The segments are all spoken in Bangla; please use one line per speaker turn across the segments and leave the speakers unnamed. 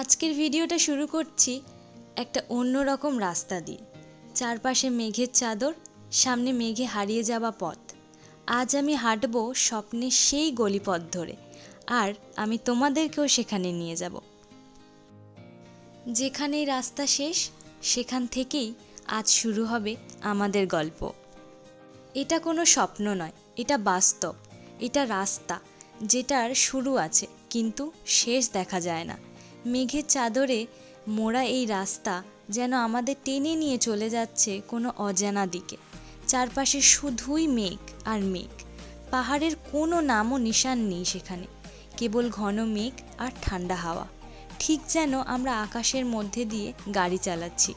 আজকের ভিডিওটা শুরু করছি একটা অন্যরকম রাস্তা দিয়ে। চারপাশে মেঘের চাদর, সামনে মেঘে হারিয়ে যাওয়া পথ। আজ আমি হাঁটবো স্বপ্নের সেই গলিপথ ধরে, আর আমি তোমাদেরকেও সেখানে নিয়ে যাব। যেখানেই রাস্তা শেষ, সেখান থেকেই আজ শুরু হবে আমাদের গল্প। এটা কোনো স্বপ্ন নয়, এটা বাস্তব। এটা রাস্তা, যেটার শুরু আছে, কিন্তু শেষ দেখা যায় না। মেঘের চাদরে মোড়া এই রাস্তা যেন আমাদের টেনে নিয়ে চলে যাচ্ছে কোনো অজানা দিকে। চারপাশে শুধুই মেঘ আর মেঘ। পাহাড়ের কোনো নামও নিশান নেই সেখানে। কেবল ঘন মেঘ আর ঠান্ডা হাওয়া। ঠিক যেন আমরা আকাশের মধ্যে দিয়ে গাড়ি চালাচ্ছি।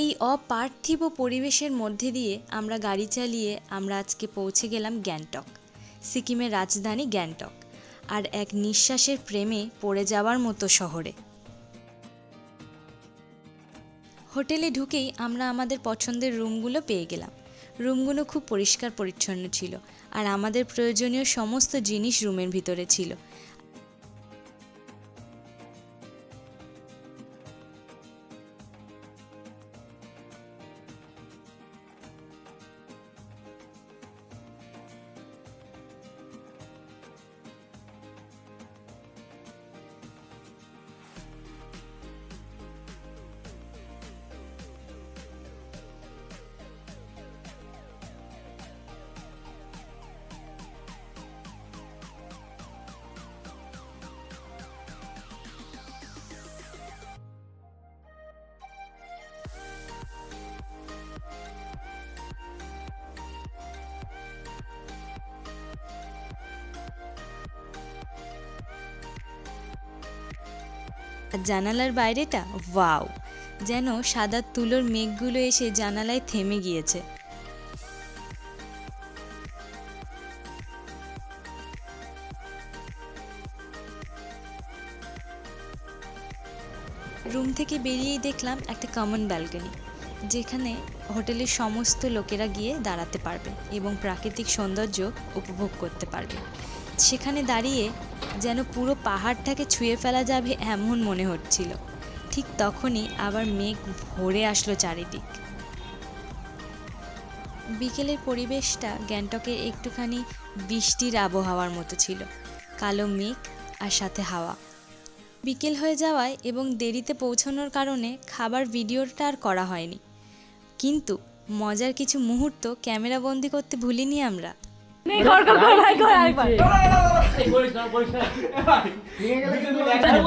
এই অপার্থিব পরিবেশের মধ্যে দিয়ে আমরা গাড়ি চালিয়ে আমরা আজকে পৌঁছে গেলাম গ্যাংটক, সিকিমের রাজধানী গ্যাংটক, আর এক নিঃশ্বাসের প্রেমে পড়ে যাওয়ার মতো শহরে। হোটেলে ঢুকেই আমরা আমাদের পছন্দের রুমগুলো পেয়ে গেলাম। রুমগুলো খুব পরিষ্কার পরিচ্ছন্ন ছিল, আর আমাদের প্রয়োজনীয় সমস্ত জিনিস রুমের ভিতরে ছিল। জানালার বাইরেটা ওয়াও। যেন সাদা তুলোর মেঘগুলো এসে জানালায় থেমে গিয়েছে। রুম থেকে বেরিয়েই দেখলাম একটা কমন ব্যালকনি, যেখানে হোটেলের সমস্ত লোকেরা গিয়ে দাঁড়াতে পারবে এবং প্রাকৃতিক সৌন্দর্য উপভোগ করতে পারবে। সেখানে দাঁড়িয়ে যেন পুরো পাহাড়টাকে ছুঁয়ে ফেলা যাবে এমন মনে হচ্ছিল। ঠিক তখনই আবার মেঘ ভরে আসলো চারিদিক। বিকেলের পরিবেশটা গ্যাংটকের একটুখানি বৃষ্টির আবহাওয়ার মতো ছিল। কালো মেঘ আর সাথে হাওয়া। বিকেল হয়ে যাওয়ায় এবং দেরিতে পৌঁছানোর কারণে খাবার ভিডিওটা আর করা হয়নি। কিন্তু মজার কিছু মুহূর্ত ক্যামেরাবন্দি করতে ভুলিনি আমরা।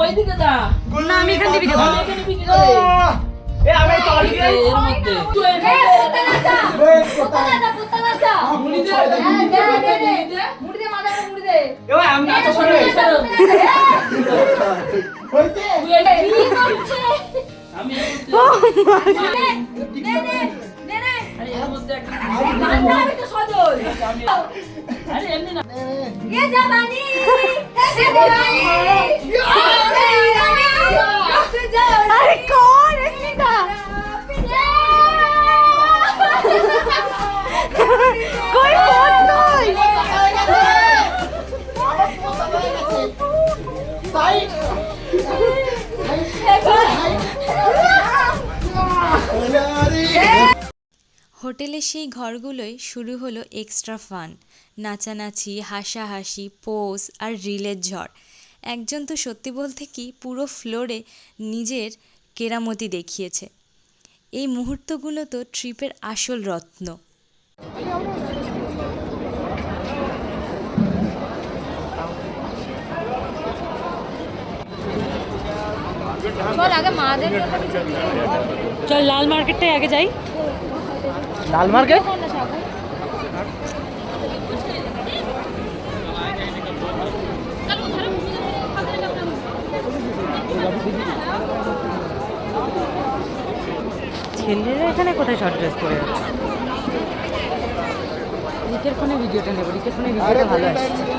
ওইদিকে যা
না আমি এখান থেকে
আমি এখানে বিক্রি করে
এ আমি তলকি
এর মধ্যে। তুই এখানে মুড়ি দে মুড়ি দে মুড়ি দে।
এ ভাই আমি
আরে এর মধ্যে একটা আমি আরে এমনি
হোটেলের সেই ঘরগুলোয় শুরু হলো এক্সট্রা ফান নাচানাচি হাসাহাসি পোজ আর রিলের ঝড়। একজন তো সত্যি বলতে কি পুরো ফ্লোরে নিজের কেরামতি দেখিয়েছে। এই মুহূর্তগুলো তো ট্রিপের আসল রত্ন।
চল
লাল মার্কেটটাই আগে যাই।
লাল মার্কেট
ছেলেরা এখানে কোথায় শর্ট ড্রেস পরে যাচ্ছে? রিকের ফোনে ভিডিওটা নেব রিকের ফোনে ভিডিওটা ভালো আসছে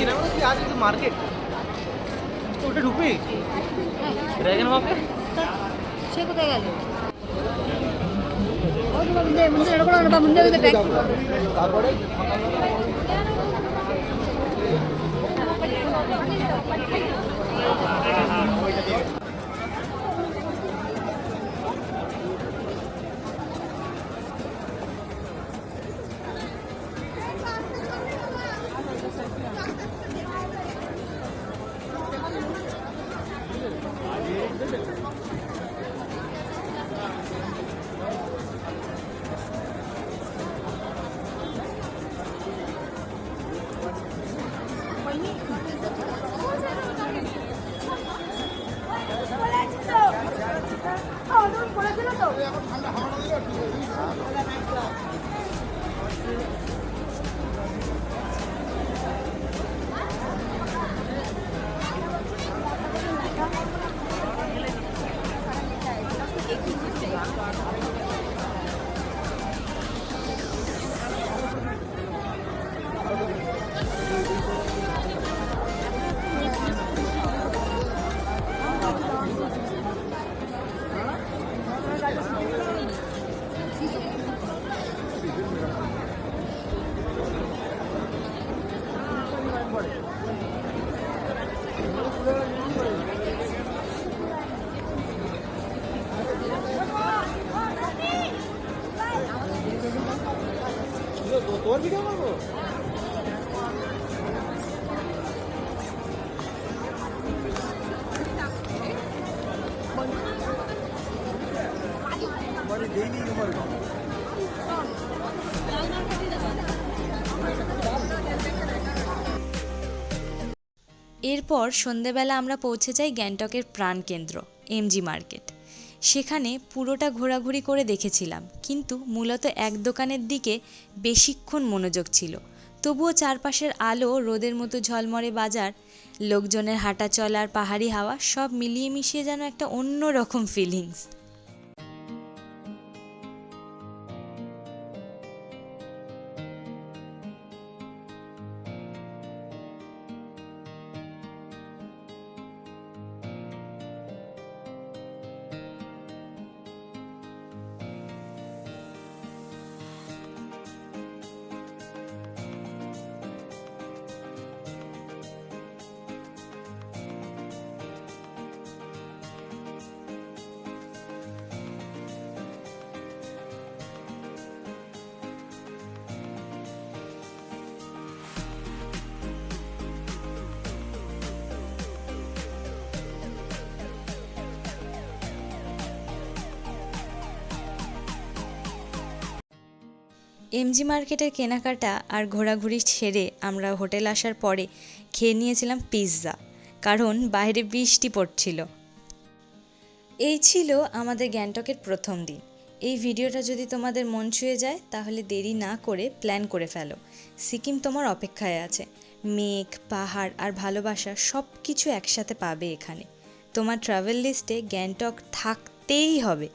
সিনেমা কি আজ একটু
মার্কেট ওটা ঢুকে ড্রাগন বাপে
সে কোথায় গেল
তারপরে Thank you.
এরপর সন্ধেবেলা আমরা পৌঁছে যাই গ্যাংটকের প্রাণকেন্দ্র, এমজি মার্কেট। সেখানে পুরোটা ঘোরাঘুরি করে দেখেছিলাম, কিন্তু মূলত এক দোকানের দিকে বেশিক্ষণ মনোযোগ ছিল। তবুও চারপাশের আলো, রোদের মতো ঝলমরে বাজার, লোকজনের হাঁটা চলার পাহাড়ি হাওয়া সব মিলিয়ে মিশিয়ে যেন একটা অন্য রকম ফিলিংস এমজি মার্কেটের কেনাকাটা আর ঘোরাঘুরি সেরে আমরা হোটেল আসার পরে খেয়ে নিয়েছিলাম পিৎজা, কারণ বাইরে বৃষ্টি পড়ছিল। এই ছিল আমাদের গ্যাংটকের প্রথম দিন। এই ভিডিওটা যদি তোমাদের মন ছুঁয়ে যায়, তাহলে দেরি না করে প্ল্যান করে ফেলো। সিকিম তোমার অপেক্ষায় আছে। মেঘ, পাহাড় আর ভালোবাসা সব কিছু একসাথে পাবে এখানে। তোমার ট্রাভেল লিস্টে গ্যাংটক থাকতেই হবে।